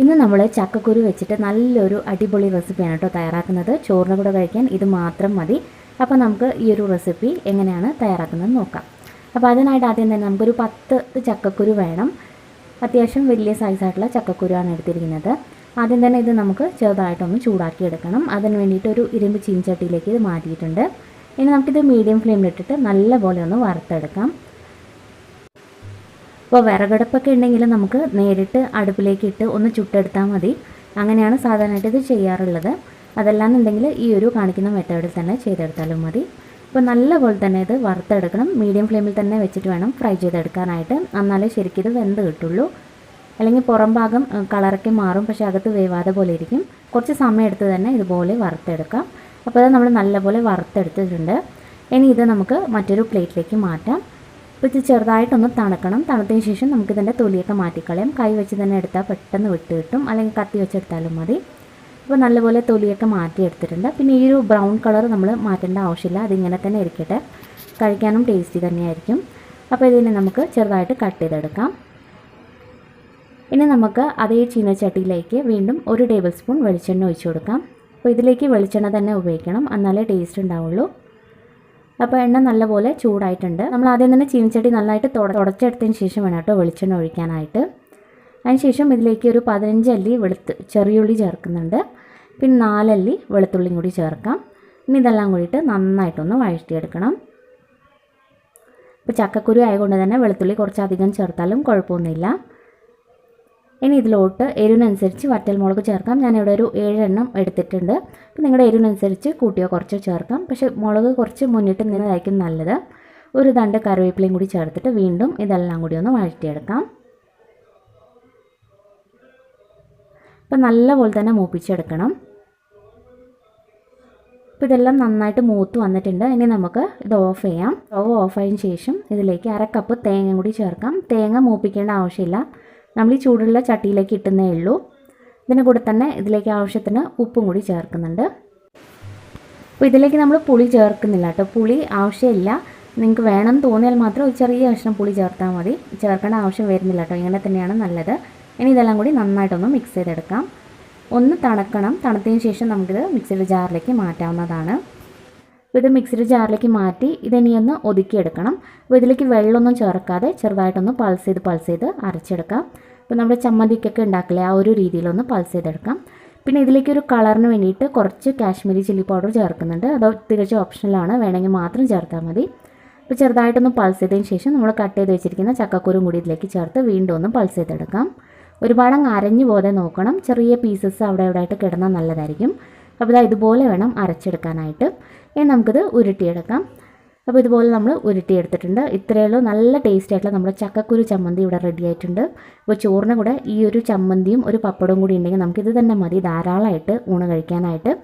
ഇന്ന് നമ്മൾ ചക്കക്കുരു വെച്ചിട്ട് നല്ലൊരു അടിപൊളി റെസിപ്പിയാണ് കേട്ടോ തയ്യാറാക്കുന്നത്. ചോറിന് കൂടെ കഴിക്കാൻ ഇത് മാത്രം മതി. അപ്പോൾ നമുക്ക് ഈ ഒരു റെസിപ്പി എങ്ങനെയാണ് തയ്യാറാക്കുന്നത് നോക്കാം. അപ്പോൾ അതിനായിട്ട് ആദ്യം തന്നെ നമുക്കൊരു പത്ത് ചക്കക്കുരു വേണം. അത്യാവശ്യം വലിയ സൈസായിട്ടുള്ള ചക്കക്കുരുവാണ് എടുത്തിരിക്കുന്നത്. ആദ്യം തന്നെ ഇത് നമുക്ക് ചെറുതായിട്ടൊന്ന് ചൂടാക്കി എടുക്കണം. അതിന് വേണ്ടിയിട്ട് ഒരു ഇരുമ്പ് ചീൻചട്ടിയിലേക്ക് ഇത് മാറ്റിയിട്ടുണ്ട്. ഇനി നമുക്കിത് മീഡിയം ഫ്ലെയിമിലിട്ടിട്ട് നല്ലപോലെ ഒന്ന് വറുത്തെടുക്കാം. അപ്പോൾ വിറകടുപ്പൊക്കെ ഉണ്ടെങ്കിൽ നമുക്ക് നേരിട്ട് അടുപ്പിലേക്ക് ഇട്ട് ഒന്ന് ചുട്ടെടുത്താൽ മതി. അങ്ങനെയാണ് സാധാരണയായിട്ട് ഇത് ചെയ്യാറുള്ളത്. അതല്ലാന്നുണ്ടെങ്കിൽ ഈ ഒരു കാണിക്കുന്ന മെത്തേഡിൽ തന്നെ ചെയ്തെടുത്താലും മതി. അപ്പോൾ നല്ലപോലെ തന്നെ ഇത് വറുത്തെടുക്കണം. മീഡിയം ഫ്ലെയിമിൽ തന്നെ വെച്ചിട്ട് വേണം ഫ്രൈ ചെയ്തെടുക്കാനായിട്ട്. എന്നാലേ ശരിക്കും ഇത് വെന്ത് കിട്ടുള്ളൂ. അല്ലെങ്കിൽ പുറം ഭാഗം കളറൊക്കെ മാറും. പക്ഷേ അകത്ത് വേവാതെ പോലെ ഇരിക്കും. കുറച്ച് സമയം എടുത്ത് തന്നെ ഇതുപോലെ വറുത്തെടുക്കാം. അപ്പോൾ അത് നമ്മൾ നല്ലപോലെ വറുത്തെടുത്തിട്ടുണ്ട്. ഇനി ഇത് നമുക്ക് മറ്റൊരു പ്ലേറ്റിലേക്ക് മാറ്റാം. അപ്പോൾ ഇത് ചെറുതായിട്ടൊന്ന് തണുക്കണം. തണുത്തതിന് ശേഷം നമുക്കിതിന്റെ തൊലിയൊക്കെ മാറ്റിക്കളയാം. കൈ വെച്ച് തന്നെ എടുത്താൽ പെട്ടെന്ന് വിട്ട് കിട്ടും. അല്ലെങ്കിൽ കത്തി വെച്ചെടുത്താലും മതി. അപ്പോൾ നല്ലപോലെ തൊലിയൊക്കെ മാറ്റി എടുത്തിട്ടുണ്ട്. പിന്നെ ഈ ഒരു ബ്രൗൺ കളർ നമ്മൾ മാറ്റേണ്ട ആവശ്യമില്ല. അതിങ്ങനെ തന്നെ ഇരിക്കട്ടെ. കഴിക്കാനും ടേസ്റ്റി തന്നെയായിരിക്കും. അപ്പോൾ ഇതിനെ നമുക്ക് ചെറുതായിട്ട് കട്ട് ചെയ്തെടുക്കാം. ഇനി നമുക്ക് അതേ ചീനച്ചട്ടിയിലേക്ക് വീണ്ടും ഒരു ടേബിൾ സ്പൂൺ വെളിച്ചെണ്ണ ഒഴിച്ചു കൊടുക്കാം. അപ്പോൾ ഇതിലേക്ക് വെളിച്ചെണ്ണ തന്നെ ഉപയോഗിക്കണം. എന്നാലേ ടേസ്റ്റ് ഉണ്ടാവുള്ളൂ. അപ്പോൾ എണ്ണ നല്ലപോലെ ചൂടായിട്ടുണ്ട്. നമ്മൾ ആദ്യം തന്നെ ചീനച്ചട്ടി നന്നായിട്ട് തുട തുടച്ചെടുത്തതിന് ശേഷം വേണം കേട്ടോ വെളിച്ചെണ്ണ ഒഴിക്കാനായിട്ട്. അതിനുശേഷം ഇതിലേക്ക് ഒരു പതിനഞ്ച് അല്ലി വെളുത്ത് ചെറിയുള്ളി ചേർക്കുന്നുണ്ട്. പിന്നെ നാലല്ലി വെളുത്തുള്ളിയും കൂടി ചേർക്കാം. ഇനി ഇതെല്ലാം കൂടിയിട്ട് നന്നായിട്ടൊന്ന് വഴറ്റിയെടുക്കണം. ഇപ്പോൾ ചക്കക്കുരു ആയതുകൊണ്ട് തന്നെ വെളുത്തുള്ളി കുറച്ചധികം ചേർത്താലും കുഴപ്പമൊന്നുമില്ല. ഇനി ഇതിലോട്ട് എരിവിനനുസരിച്ച് വറ്റൽമുളക് ചേർക്കാം. ഞാനിവിടെ ഒരു ഏഴെണ്ണം എടുത്തിട്ടുണ്ട്. അപ്പോൾ നിങ്ങളുടെ എരിവിനനുസരിച്ച് കൂട്ടിയോ കുറച്ചോ ചേർക്കാം. പക്ഷേ മുളക് കുറച്ച് മുന്നിട്ട് നിന്നതായിരിക്കും നല്ലത്. ഒരു തണ്ട് കറിവേപ്പിലയും കൂടി ചേർത്തിട്ട് വീണ്ടും ഇതെല്ലാം കൂടി ഒന്ന് വഴറ്റിയെടുക്കാം. അപ്പോൾ നല്ലപോലെ തന്നെ മൂപ്പിച്ചെടുക്കണം. അപ്പോൾ ഇതെല്ലാം നന്നായിട്ട് മൂത്ത് വന്നിട്ടുണ്ട്. ഇനി നമുക്ക് ഇത് ഓഫ് ചെയ്യാം. സ്റ്റവ് ഓഫ് ആയതിനു ശേഷം ഇതിലേക്ക് അര കപ്പ് തേങ്ങ കൂടി ചേർക്കാം. തേങ്ങ മൂപ്പിക്കേണ്ട ആവശ്യമില്ല. നമ്മൾ ഈ ചൂടുള്ള ചട്ടിയിലേക്ക് ഇട്ടുന്നേ ഉള്ളൂ. ഇതിന്റെ കൂടെ തന്നെ ഇതിലേക്ക് ആവശ്യത്തിന് ഉപ്പും കൂടി ചേർക്കുന്നുണ്ട്. അപ്പോൾ ഇതിലേക്ക് നമ്മൾ പുളി ചേർക്കുന്നില്ല കേട്ടോ. പുളി ആവശ്യമില്ല. നിങ്ങൾക്ക് വേണം തോന്നിയാൽ മാത്രം ഒരു ചെറിയ കഷ്ണം പുളി ചേർത്താൽ മതി. ചേർക്കേണ്ട ആവശ്യം വരുന്നില്ല കേട്ടോ. ഇങ്ങനെ തന്നെയാണ് നല്ലത്. ഇനി ഇതെല്ലാം കൂടി നന്നായിട്ടൊന്ന് മിക്സ് ചെയ്തെടുക്കാം. ഒന്ന് തണുക്കണം. തണുത്തതിന് ശേഷം നമുക്കിത് മിക്സിയുടെ ജാറിലേക്ക് മാറ്റാവുന്നതാണ്. ഇത് മിക്സിയുടെ ജാറിലേക്ക് മാറ്റി ഇതിനി ഒന്ന് ഒതുക്കിയെടുക്കണം. അപ്പോൾ ഇതിലേക്ക് വെള്ളമൊന്നും ചേർക്കാതെ ചെറുതായിട്ടൊന്ന് പൾസ് ചെയ്ത് പൾസ് ചെയ്ത് അരച്ചെടുക്കാം. ഇപ്പോൾ നമ്മുടെ ചമ്മന്തിക്കൊക്കെ ഉണ്ടാക്കില്ലേ ആ ഒരു രീതിയിലൊന്ന് പൾസ് ചെയ്തെടുക്കാം. പിന്നെ ഇതിലേക്ക് ഒരു കളറിന് വേണ്ടിയിട്ട് കുറച്ച് കാശ്മീരി ചില്ലി പൗഡർ ചേർക്കുന്നുണ്ട്. അത് തികച്ചും ഓപ്ഷണലാണ് വേണമെങ്കിൽ മാത്രം ചേർത്താൽ മതി. അപ്പോൾ ചെറുതായിട്ടൊന്ന് പൾസ് ചെയ്തതിന് ശേഷം നമ്മൾ കട്ട് ചെയ്ത് വെച്ചിരിക്കുന്ന ചക്കക്കുരും കൂടി ഇതിലേക്ക് ചേർത്ത് വീണ്ടും ഒന്ന് പൾസ് ചെയ്തെടുക്കാം. ഒരുപാട് അരഞ്ഞു പോകാതെ നോക്കണം. ചെറിയ പീസസ് അവിടെ ഇവിടെ ആയിട്ട് കിടന്നാൽ നല്ലതായിരിക്കും. അപ്പോൾ ഇതാ ഇതുപോലെ വേണം അരച്ചെടുക്കാനായിട്ട്. ഇനി നമുക്കിത് ഉരുട്ടിയെടുക്കാം. അപ്പോൾ ഇതുപോലെ നമ്മൾ ഉരുട്ടിയെടുത്തിട്ടുണ്ട്. ഇത്രയേ ഉള്ളൂ. നല്ല ടേസ്റ്റ് ആയിട്ടുള്ള നമ്മുടെ ചക്കക്കുരു ചമ്മന്തി ഇവിടെ റെഡി ആയിട്ടുണ്ട്. അപ്പോൾ ചോറിന് കൂടെ ഈ ഒരു ചമ്മന്തിയും ഒരു പപ്പടവും കൂടി ഉണ്ടെങ്കിൽ നമുക്കിത് തന്നെ മതി ധാരാളമായിട്ട് ഊണ് കഴിക്കാനായിട്ട്.